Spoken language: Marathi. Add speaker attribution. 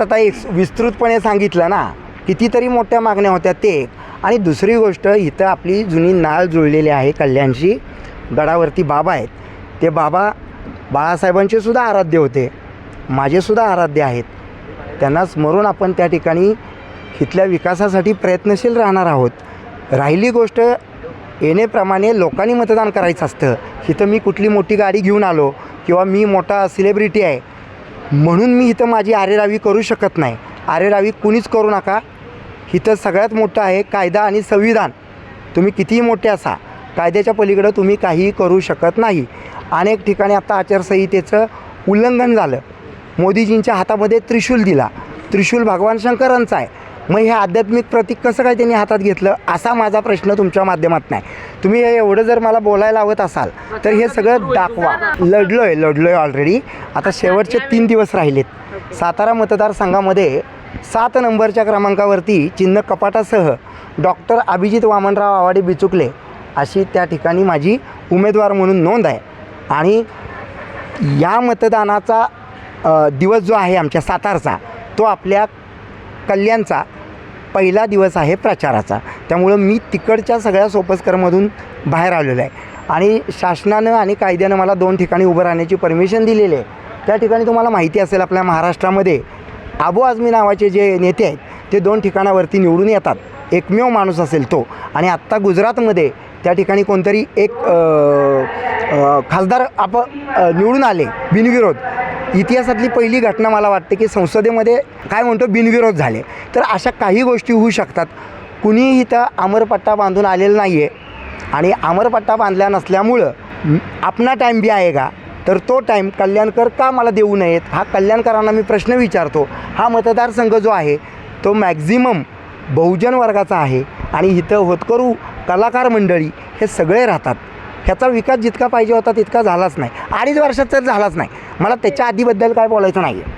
Speaker 1: आता एक विस्तृतपणे सांगितलं ना कितीतरी मोठ्या मागण्या होत्या ते. आणि दुसरी गोष्ट इथं आपली जुनी नाळ जुळलेली आहे कल्याणशी गडावरती बाबा आहेत. ते बाबा बाळासाहेबांचे सुद्धा आराध्य होते. माझेसुद्धा आराध्य आहेत. त्यांना स्मरून आपण त्या ठिकाणी इथल्या विकासासाठी प्रयत्नशील राहणार आहोत. राहिली गोष्ट येणेप्रमाणे लोकांनी मतदान करायचं असतं. इथं मी कुठली मोठी गाडी घेऊन आलो किंवा मी मोठा सेलिब्रिटी आहे म्हणून मी इथं माझी आरेरावी करू शकत नाही. आरेरावी कुणीच करू नका. इथं सगळ्यात मोठं आहे कायदा आणि संविधान. तुम्ही कितीही मोठे असा कायद्याच्या पलीकडं तुम्ही काहीही करू शकत नाही. अनेक ठिकाणी आता आचारसंहितेचं उल्लंघन झालं. मोदीजींच्या हातामध्ये त्रिशूल दिला. त्रिशूल भगवान शंकरांचा आहे. मग हे आध्यात्मिक प्रतीक कसं काय त्यांनी हातात घेतलं असा माझा प्रश्न तुमच्या माध्यमात नाही. तुम्ही हे एवढं जर मला बोलायला हवत असाल तर हे सगळं दाखवा. लढलो आहे लढलो आहे ऑलरेडी आता शेवटचे तीन दिवस राहिलेत. सातारा मतदारसंघामध्ये सात नंबरच्या क्रमांकावरती चिन्ह कपाटासह डॉक्टर अभिजित वामनराव आवाडे बिचुकले अशी त्या ठिकाणी माझी उमेदवार म्हणून नोंद आहे. आणि या मतदानाचा दिवस जो आहे आमच्या सातारचा तो आपल्या कल्याणचा पहिला दिवस आहे प्रचाराचा. त्यामुळं मी तिकडच्या सगळ्या सोपस्करमधून बाहेर आलेलो आहे. आणि शासनानं आणि कायद्यानं मला दोन ठिकाणी उभं राहण्याची परमिशन दिलेली आहे. त्या ठिकाणी तुम्हाला माहिती असेल आपल्या महाराष्ट्रामध्ये आबू आझमी नावाचे जे नेते आहेत ते दोन ठिकाणावरती निवडून येतात. एकमेव माणूस असेल तो. आणि आत्ता गुजरातमध्ये त्या ठिकाणी कोणतरी एक खासदार आप निवडून आले बिनविरोध. इतिहासातली पहिली घटना मला वाटते की संसदेमध्ये काय म्हणतो बिनविरोध झाले. तर अशा काही गोष्टी होऊ शकतात. कुणीही इथं अमरपट्टा बांधून आलेलं नाही आहे आणि अमरपट्टा बांधला नसल्यामुळं आपला टाईम बी आहे का? तर तो टाईम कल्याणकर का मला देऊ नयेत? हा कल्याणकरांना मी प्रश्न विचारतो. हा मतदारसंघ जो आहे तो मॅक्झिमम बहुजन वर्गाचा आहे. आणि इथं होतकरू कलाकार मंडळी हे सगळे राहतात. ह्याचा विकास जितका पाहिजे होता तितका झालाच नाही. अडीच वर्षात तर झालाच नाही. मला त्याच्या आधीबद्दल काय बोलायचं नाही आहे